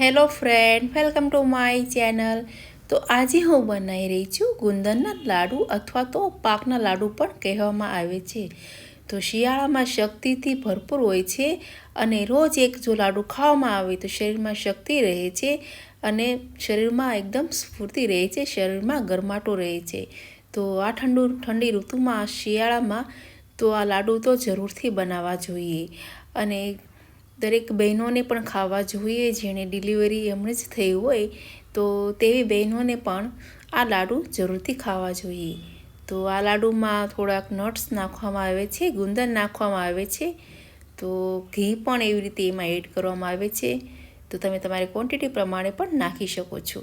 Hello friend, welcome to my channel. તો આજે હું બનાવી રહી છું ગુંદરના લાડુ અથવા તો પાકના લાડુ પણ કહેવામાં આવે છે. તો શિયાળામાં શક્તિથી ભરપૂર હોય છે અને રોજ એક જો લાડુ ખાવામાં આવે તો શરીરમાં શક્તિ રહે છે અને શરીરમાં એકદમ સ્ફૂર્તિ રહે છે, શરીરમાં ગરમાટો રહે છે. તો આ ઠંડુ, ઠંડી ઋતુમાં શિયાળામાં તો આ લાડુ તો જરૂરથી બનાવવા જોઈએ. અને દરેક બહેનોને પણ ખાવા જોઈએ, જેણે ડિલિવરી એમણે જ થઈ હોય, તો તેવી બહેનોને પણ આ લાડુ જરૂરથી ખાવા જોઈએ. તો આ લાડુમાં થોડાક નટ્સ નાખવામાં આવે છે ગુંદર નાખવામાં આવે છે, તો ઘી પણ એવી રીતે એમાં એડ કરવામાં આવે છે. તો તમે તમારી ક્વોન્ટિટી પ્રમાણે પણ નાખી શકો છો.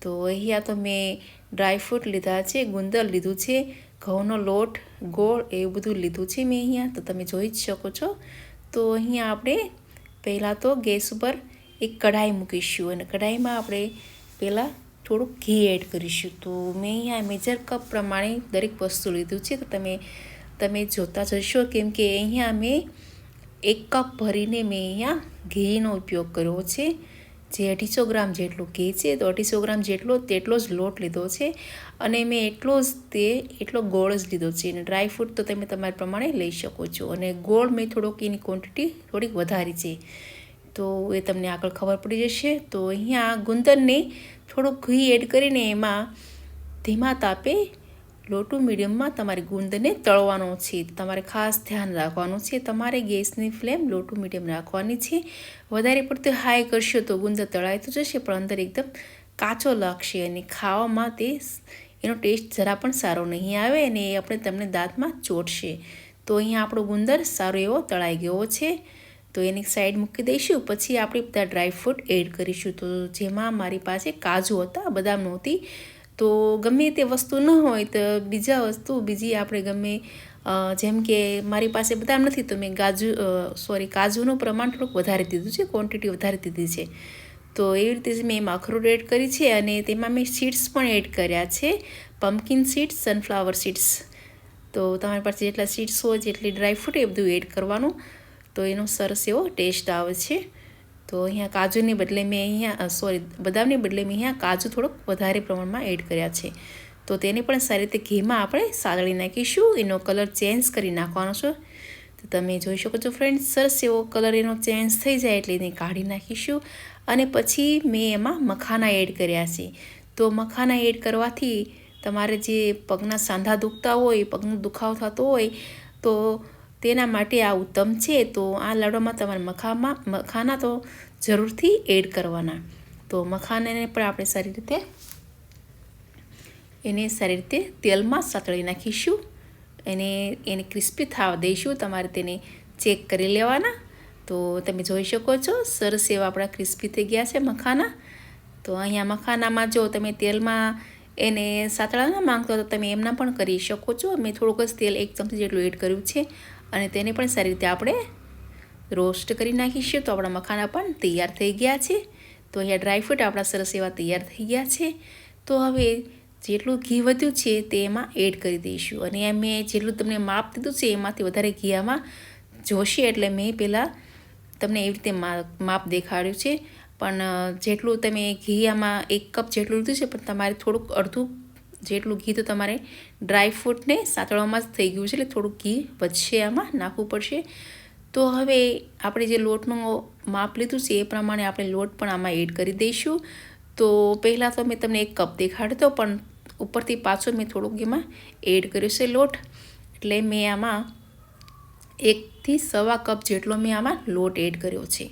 તો અહીંયા તો મેં ડ્રાયફ્રૂટ લીધા છે ગુંદર લીધું છે, ઘઉંનો લોટ, ગોળ એવું બધું લીધું છે મેં અહીંયા. તો તમે જોઈ જ શકો છો. તો અહીંયા આપણે પહેલાં તો ગેસ ઉપર એક કઢાઈ મૂકીશું અને કઢાઈમાં આપણે પહેલાં થોડુંક ઘી એડ કરીશું. તો મેં અહીંયા મેજર કપ પ્રમાણે દરેક વસ્તુ લીધું છે. તો તમે તમે જોતા જશો કેમ કે અહીંયા મેં એક કપ ભરીને મેં અહીંયા ઘીનો ઉપયોગ કર્યો છે. જે અઢીસો ગ્રામ જેટલું ઘી છે, તો અઢીસો ગ્રામ જેટલો તેટલો જ લોટ લીધો છે અને મેં એટલો જ તે એટલો ગોળ જ લીધો છે અને ડ્રાયફ્રૂટ તો તમે તમારા પ્રમાણે લઈ શકો છો અને ગોળ મેં થોડોક એની ક્વોન્ટિટી થોડીક વધારી છે. તો એ તમને આગળ ખબર પડી જશે. તો અહીંયા ગુંદરને થોડુંક ઘી એડ કરીને એમાં ધીમા તાપે લોટું મીડિયમમાં તમારે ગુંદને તળવાનો છે. તમારે ખાસ ધ્યાન રાખવાનું છે. તમારે ગેસની ફ્લેમ લોટું મીડિયમ રાખવાની છે. વધારે પડતું હાઈ કરશો તો ગુંદર તળાઈ તો જશે, પણ અંદર એકદમ કાચો લાગશે અને ખાવામાં તે એનો ટેસ્ટ જરા પણ સારો નહીં આવે અને એ આપણે તમને દાંતમાં ચોટશે. તો અહીંયા આપણો ગુંદર સારો એવો તળાઈ ગયો છે. તો એની સાઈડ મૂકી દઈશું, પછી આપણે બધા ડ્રાયફ્રૂટ એડ કરીશું. તો જેમાં મારી પાસે કાજુ હતા, બદામ નહોતી તો ગમે તે વસ્તુ ન હોય તો બીજા વસ્તુ, બીજી આપણે ગમે જેમ કે મારી પાસે બધા નથી તો મેં ગાજુ સોરી કાજુનું પ્રમાણ થોડુંક વધારી દીધું છે ક્વોન્ટિટી વધારી દીધી છે. તો એવી રીતે જ મેં એમાં અખરોટ એડ કરી છે અને તેમાં મેં સીડ્સ પણ એડ કર્યા છે પમ્પકિન સીડ્સ સનફ્લાવર સીડ્સ તો તમારી પાસે જેટલા સીડ્સ હોય, જેટલી ડ્રાયફ્રૂટ એ બધું એડ કરવાનું, તો એનો સરસ એવો ટેસ્ટ આવે છે. તો અહીંયા કાજુની બદલે મેં અહીંયા સોરી બદામની બદલે મેં અહીંયા કાજુ થોડોક વધારે પ્રમાણમાં એડ કર્યા છે. તો તેને પણ સારી રીતે ઘીમાં આપણે સાગળી નાખીશું, એનો કલર ચેન્જ કરી નાખવાનો છે. તો તમે જોઈ શકો છો ફ્રેન્ડ સરસ એવો કલર એનો ચેન્જ થઈ જાય એટલે એને કાઢી નાખીશું. અને પછી મેં એમાં મખાના એડ કર્યા છે. તો મખાના એડ કરવાથી તમારે જે પગના સાંધા દુખતા હોય, પગનો દુખાવો થતો હોય, તો તેના માટે આ ઉત્તમ છે, તો આ લાડવામાં તમારે મખામાં મખાના તો જરૂરથી એડ કરવાના. તો મખાનાને પણ આપણે સારી રીતે એને સારી રીતે તેલમાં સાતળી નાખીશું. એને એને ક્રિસ્પી થવા દઈશું. તમારે તેને ચેક કરી લેવાના. તો તમે જોઈ શકો છો, સરસ એવા આપણા ક્રિસ્પી થઈ ગયા છે મખાના. તો અહીંયા મખાનામાં જો તમે તેલમાં એને સાતળા ના માંગતો તો તમે એમના પણ કરી શકો છો. મેં થોડુંક જ તેલ એક ચમચી જેટલું એડ કર્યું છે. અને તેને પણ સારી રીતે આપણે રોસ્ટ કરી નાખીશું. તો આપણા મખાના પણ તૈયાર થઈ ગયા છે. તો અહીંયા ડ્રાયફ્રૂટ આપણા સરસ એવા તૈયાર થઈ ગયા છે. તો હવે જેટલું ઘી વધ્યું છે તે એમાં એડ કરી દઈશું. અને મેં જેટલું તમને માપ દીધું છે એમાંથી વધારે ઘી આમાં જોશે એટલે મેં પહેલાં તમને એવી રીતે માપ દેખાડ્યું છે. પણ જેટલું તમે ઘી આમાં એક કપ જેટલું લીધું છે, પણ તમારે થોડુંક અડધું જેટલું ઘી તો તમારે ડ્રાયફ્રૂટને સાતળવામાં જ થઈ ગયું છે, એટલે થોડું ઘી વધશે આમાં, નાખવું પડશે. તો હવે આપણે જે લોટનું માપ લીધું છે, એ પ્રમાણે આપણે લોટ પણ આમાં એડ કરી દઈશું. તો પહેલાં તો મેં તમને એક કપ દેખાડતો, પણ ઉપરથી પાછો મેં થોડુંક એમાં એડ કર્યો છે લોટ. એટલે મેં આમાં એકથી સવા કપ જેટલો મેં આમાં લોટ એડ કર્યો છે.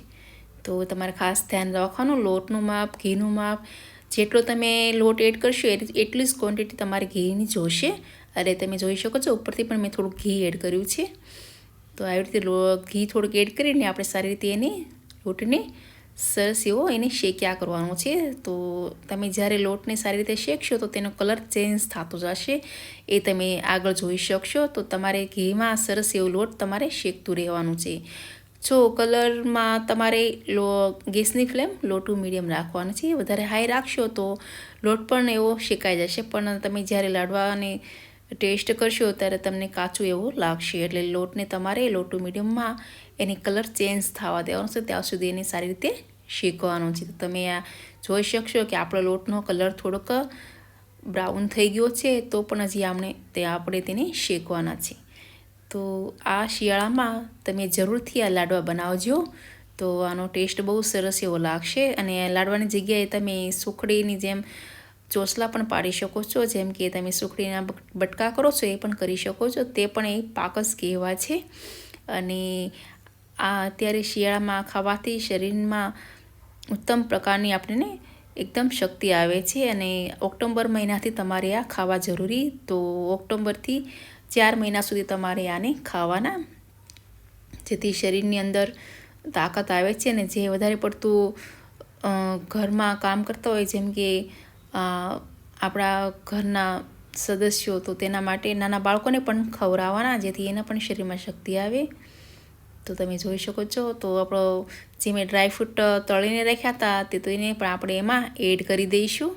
તો તમારે ખાસ ધ્યાન રાખવાનું, લોટનું માપ, ઘીનું માપ જેટલો તમે લોટ એડ કરશો એટલી જ ક્વોન્ટિટી તમારે ઘીની જોશે. અને તમે જોઈ શકો છો, ઉપરથી પણ મેં થોડુંક ઘી એડ કર્યું છે. તો આવી રીતે ઘી થોડુંક એડ કરીને આપણે સારી રીતે એની લોટને સરસ એવો એને શેક્યા કરવાનો છે. તો તમે જ્યારે લોટને સારી રીતે શેકશો, તો તેનો કલર ચેન્જ થતો જશે. એ તમે આગળ જોઈ શકશો, તો તમારે ઘીમાં સરસ એવો લોટ તમારે શેકતું રહેવાનું છે. જો કલરમાં તમારે લો, ગેસની ફ્લેમ લો ટુ મીડિયમ રાખવાની છે. વધારે હાઈ રાખશો તો લોટ પણ એવો શેકાઈ જશે. પણ તમે જ્યારે લાડવાને ટેસ્ટ કરશો ત્યારે તમને કાચું એવું લાગશે. એટલે લોટને તમારે લો ટુ મીડિયમમાં એની કલર ચેન્જ થવા દેવાનો છે. ત્યાં સુધી એને સારી રીતે શેકવાનો છે. તો તમે આ જોઈ શકશો કે આપણો લોટનો કલર થોડોક બ્રાઉન થઈ ગયો છે તો પણ હજી આપણે તે, આપણે તેને શેકવાના છે. તો આ શિયાળામાં તમે જરૂરથી આ લાડવા બનાવજો. તો આનો ટેસ્ટ બહુ સરસ એવો લાગશે અને લાડવાની જગ્યાએ તમે સુખડીની જેમ ચોસલા પણ પાડી શકો છો. જેમ કે તમે સુખડીના બટકા કરો છો એ પણ કરી શકો છો. તે પણ એ પાકસ કહેવા છે. અને આ અત્યારે શિયાળામાં ખાવાથી શરીરમાં ઉત્તમ પ્રકારની આપણને એકદમ શક્તિ આવે છે અને ઓક્ટોબર મહિનાથી તમારે આ ખાવા જરૂરી. તો ઓક્ટોબરથી ચાર મહિના સુધી તમારે આને ખાવાના. જેથી શરીરની અંદર તાકાત આવે છે અને જે વધારે પડતું ઘરમાં કામ કરતા હોય, જેમ કે આપણા ઘરના સદસ્યો, તો તેના માટે નાના બાળકોને પણ ખવડાવવાના, જેથી એના પણ શરીરમાં શક્તિ આવે. તો તમે જોઈ શકો છો, તો આપણો જે મેં ડ્રાયફ્રૂટ તળીને રાખ્યા હતા, તે તો એને પણ આપણે એમાં એડ કરી દઈશું.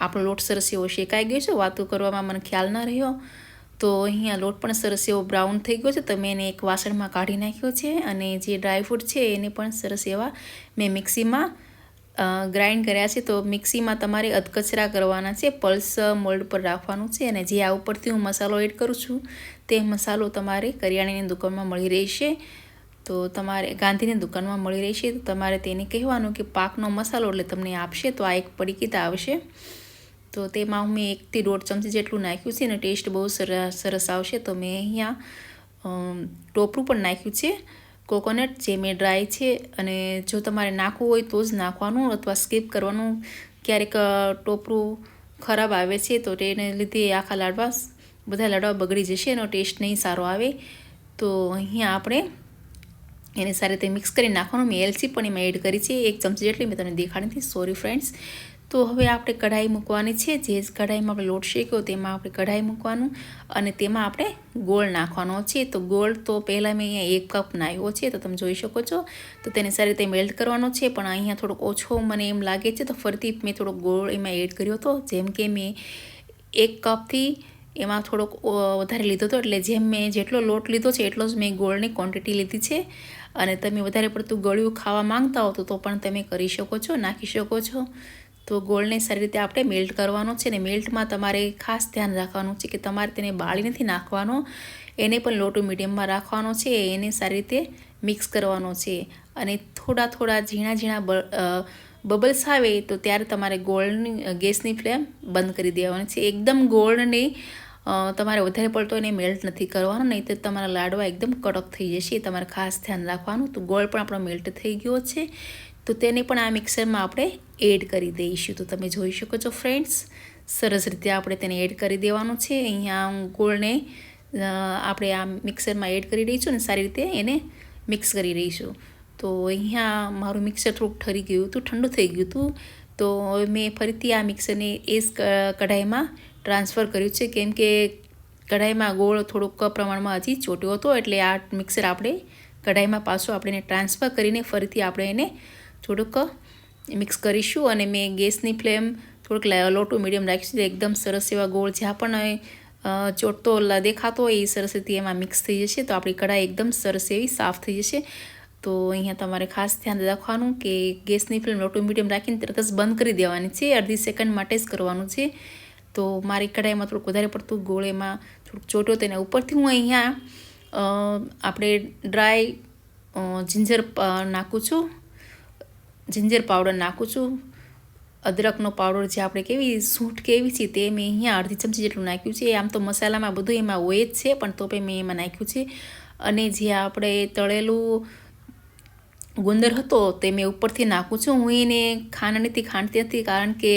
આપણો લોટ સરસ એવો શેકાઈ ગયો છે, વાતો કરવામાં મને ખ્યાલ ન રહ્યો. તો અહીંયા લોટ પણ સરસ એવો બ્રાઉન થઈ ગયો છે. તો મેં એને એક વાસણમાં કાઢી નાખ્યો છે અને જે ડ્રાયફ્રૂટ છે એને પણ સરસ એવા મેં મિક્સીમાં ગ્રાઇન્ડ કર્યા છે. તો મિક્સીમાં તમારે અધકચરા કરવાના છે, પલ્સ, મોલ્ડ પર રાખવાનું છે અને જે આ ઉપરથી હું મસાલો એડ કરું છું તે મસાલો તમારે કરિયાણાની દુકાનમાં મળી રહેશે. તો તમારે ગાંધીની દુકાનમાં મળી રહેશે. તો તમારે તેને કહેવાનું કે પાકનો મસાલો એટલે તમને આપશે. તો આ એક પડીકીતા આવશે. તો તેમાં મેં એકથી દોઢ ચમચી જેટલું નાખ્યું છે અને ટેસ્ટ બહુ સરસ સરસ આવશે તો મેં અહીંયા ટોપરું પણ નાખ્યું છે. કોકોનટ જે મેં ડ્રાય છે અને જો તમારે નાખવું હોય તો જ નાખવાનું અથવા સ્કીપ કરવાનું. ક્યારેક ટોપરું ખરાબ આવે છે તો તેને લીધે આખા લાડવા બધા લાડવા બગડી જશે એનો ટેસ્ટ નહીં સારો આવે. તો અહીંયા આપણે એને સારી રીતે મિક્સ કરી નાખવાનું. મેં એલચી પણ એમાં એડ કરી છે. એક ચમચી જેટલી મેં તમને દેખાડી હતી. Sorry friends. તો હવે આપણે કઢાઈ મૂકવાની છે. જે કઢાઈમાં આપણે લોટ શેક્યો તેમાં આપણે કઢાઈ મૂકવાનું અને તેમાં આપણે ગોળ નાખવાનો છે. તો ગોળ તો પહેલાં મેં અહીંયા એક કપ નાખ્યો છે. તો તમે જોઈ શકો છો. તો તેને સારી રીતે મેલ્ટ કરવાનો છે. પણ અહીંયા થોડોક ઓછો મને એમ લાગે છે. તો ફરીથી મેં થોડોક ગોળ એમાં એડ કર્યો હતો. જેમ કે મેં એક કપથી એમાં થોડોક વધારે લીધો હતો. એટલે જેમ મેં જેટલો લોટ લીધો છે એટલો જ મેં ગોળની ક્વોન્ટિટી લીધી છે. અને તમે વધારે પડતું ગળ્યું ખાવા માંગતા હો તો પણ તમે કરી શકો છો, નાખી શકો છો. તો ગોળને સારી રીતે આપણે મેલ્ટ કરવાનો છે ને મેલ્ટમાં તમારે ખાસ ધ્યાન રાખવાનું છે કે તમારે તેને બાળી નથી નાખવાનો. એને પણ લોટું મીડિયમમાં રાખવાનો છે. એને સારી રીતે મિક્સ કરવાનો છે. અને થોડા થોડા ઝીણા ઝીણા બબલ્સ આવે તો ત્યારે તમારે ગોળની ગેસની ફ્લેમ બંધ કરી દેવાની છે. એકદમ ગોળને તમારે વધારે પડતો એને મેલ્ટ નથી કરવાનો નહીં તો તમારા લાડવા એકદમ કડક થઈ જશે. તમારે ખાસ ધ્યાન રાખવાનું. તો ગોળ પણ આપણો મેલ્ટ થઈ ગયો છે. તો તેને પણ આ મિક્સરમાં આપણે એડ કરી દઈશું. તો તમે જોઈ શકો છો ફ્રેન્ડ્સ, સરસ રીતે આપણે તેને એડ કરી દેવાનું છે. અહીંયા હું ગોળને આપણે આ મિક્સરમાં એડ કરી રહીશું ને સારી રીતે એને મિક્સ કરી રહીશું તો અહીંયા મારું મિક્સર થોડુંક ઠરી ગયું હતું, ઠંડુ થઈ ગયું હતું. તો હવે મેં ફરીથી આ મિક્સરને એ જ કઢાઈમાં ટ્રાન્સફર કર્યું છે. કેમ કે કઢાઈમાં ગોળ થોડુંક પ્રમાણમાં હજી ચોટ્યો હતો, એટલે આ મિક્સર આપણે કઢાઈમાં પાછું આપણે એને ટ્રાન્સફર કરીને ફરીથી આપણે એને થોડુંક મિક્સ કરીશું અને મેં ગેસની ફ્લેમ થોડુંક લોટું મીડિયમ રાખીશું એકદમ સરસ એવા ગોળ જ્યાં પણ ચોટતો દેખાતો હોય એ સરસ રીતે એમાં મિક્સ થઈ જશે. તો આપણી કઢાઈ એકદમ સરસ એવી સાફ થઈ જશે. તો અહીંયા તમારે ખાસ ધ્યાન રાખવાનું કે ગેસની ફ્લેમ લોટું મીડિયમ રાખીને તરત જ બંધ કરી દેવાની છે. અડધી સેકન્ડ માટે જ કરવાનું છે. તો મારી કઢાઈમાં થોડુંક વધારે પડતું ગોળ એમાં થોડુંક ચોટ્યો તેના ઉપરથી હું અહીંયા આપણે ડ્રાય જિંજર નાખું છું. જિંજર પાવડર નાખું છું. અદરકનો પાવડર જે આપણે કેવી સૂંઠ કેવી છે તે મેં અહીંયા અડધી ચમચી જેટલું નાખ્યું છે. આમ તો મસાલામાં બધું એમાં હોય જ છે, પણ તો પણ મેં એમાં નાખ્યું છે. અને જે આપણે તળેલું ગુંદર હતો તે મેં ઉપરથી નાખું છું. હું એને ખાંડણીથી ખાંડતી નથી કારણ કે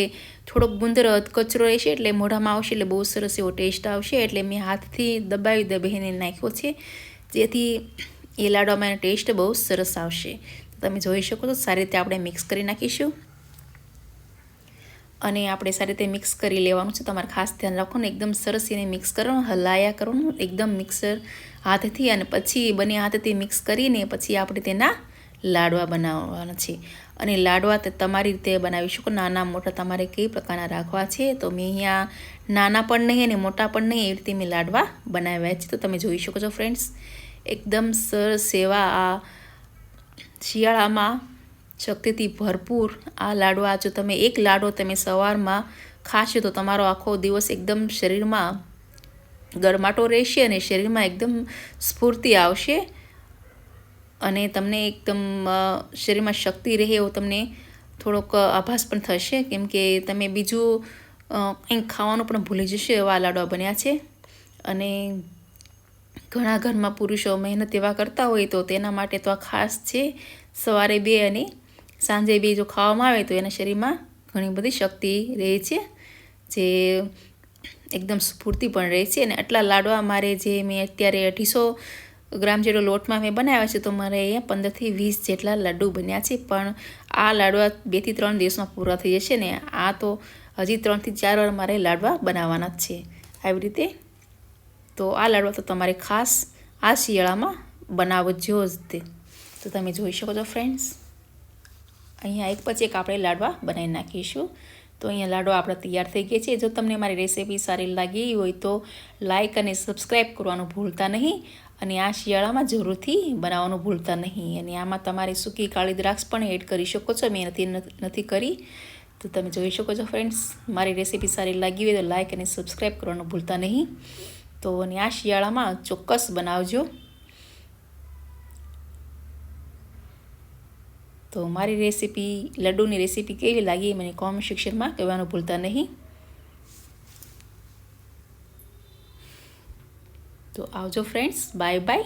થોડોક ગુંદર કચરો રહેશે એટલે મોઢામાં આવશે એટલે બહુ સરસ એવો ટેસ્ટ આવશે. એટલે મેં હાથથી દબાવી દબાવીને નાખ્યો છે. જેથી એ લાડવામાં ટેસ્ટ બહુ સરસ આવશે. તમે જોઈ શકો છો, સારી રીતે આપણે મિક્સ કરી નાખીશું. અને આપણે સારી રીતે મિક્સ કરી લેવાનું છે. તમારે ખાસ ધ્યાન રાખવાનું, એકદમ સરસ એને મિક્સ કરવાનું, હલાયા કરવાનું, એકદમ મિક્સર હાથથી અને પછી બંને હાથથી મિક્સ કરીને પછી આપણે તેના લાડવા બનાવવાના છે. અને લાડવા તે તમારી રીતે બનાવી શકો. નાના મોટા તમારે કઈ પ્રકારના રાખવા છે, તો મેં અહીંયા નાના પણ નહીં અને મોટા પણ નહીં એવી રીતે મેં લાડવા બનાવ્યા છે. તો તમે જોઈ શકો છો ફ્રેન્ડ્સ એકદમ સરસ એવા આ શિયાળામાં શક્તિથી ભરપૂર આ લાડવા, જો તમે એક લાડો તમે સવારમાં ખાશો તો તમારો આખો દિવસ એકદમ શરીરમાં ગરમાટો રહેશે અને શરીરમાં એકદમ સ્ફૂર્તિ આવશે અને તમને એકદમ શરીરમાં શક્તિ રહે એવો તમને થોડોક આભાસ પણ થશે. કેમ કે તમે બીજું કંઈક ખાવાનું પણ ભૂલી જશો એવા લાડવા બન્યા છે. અને ઘણા ઘરમાં પુરુષો મહેનત એવા કરતા હોય તો તેના માટે તો આ ખાસ છે. સવારે બે અને સાંજે બે જો ખાવામાં આવે તો એના શરીરમાં ઘણી બધી શક્તિ રહે છે, જે એકદમ સ્ફૂર્તિ પણ રહે છે. અને આટલા લાડવા મારે જે મેં અત્યારે અઢીસો ગ્રામ જેટલો લોટમાં મેં બનાવ્યા છે તો મારે અહીંયા પંદરથી વીસ જેટલા લાડુ બન્યા છે. પણ આ લાડવા બેથી ત્રણ દિવસમાં પૂરા થઈ જશે ને આ તો હજી ત્રણથી ચાર વાર મારે લાડવા બનાવવાના જ છે. આવી રીતે તો આ લાડવા તો તમારે ખાસ આ શિયાળામાં બનાવજો જ તે. તો તમે જોઈ શકો છો ફ્રેન્ડ્સ. અહીંયા એક પછી એક આપણે લાડવા બનાવી નાખીશું. તો અહીંયા લાડવા આપણા તૈયાર થઈ ગયા છે. જો તમને મારી રેસીપી સારી લાગી હોય તો લાઇક અને સબસ્ક્રાઈબ કરવાનું ભૂલતા નહીં અને આ શિયાળામાં જરૂરથી બનાવવાનું ભૂલતા નહીં. અને આમાં તમારે સૂકી કાળી દ્રાક્ષ પણ એડ કરી શકો છો. મેં નથી નથી કરી. તો તમે જોઈ શકો છો ફ્રેન્ડ્સ, મારી રેસીપી સારી લાગી હોય તો લાઇક અને સબસ્ક્રાઈબ કરવાનું ભૂલતા નહીં. તો અને આ શિયાળામાં ચોક્કસ બનાવજો. તો મારી રેસીપી લડ્ડુની રેસીપી કેવી લાગી મને કોમેન્ટ સેક્શનમાં કહેવાનું ભૂલતા નહીં. તો આવજો ફ્રેન્ડ્સ બાય બાય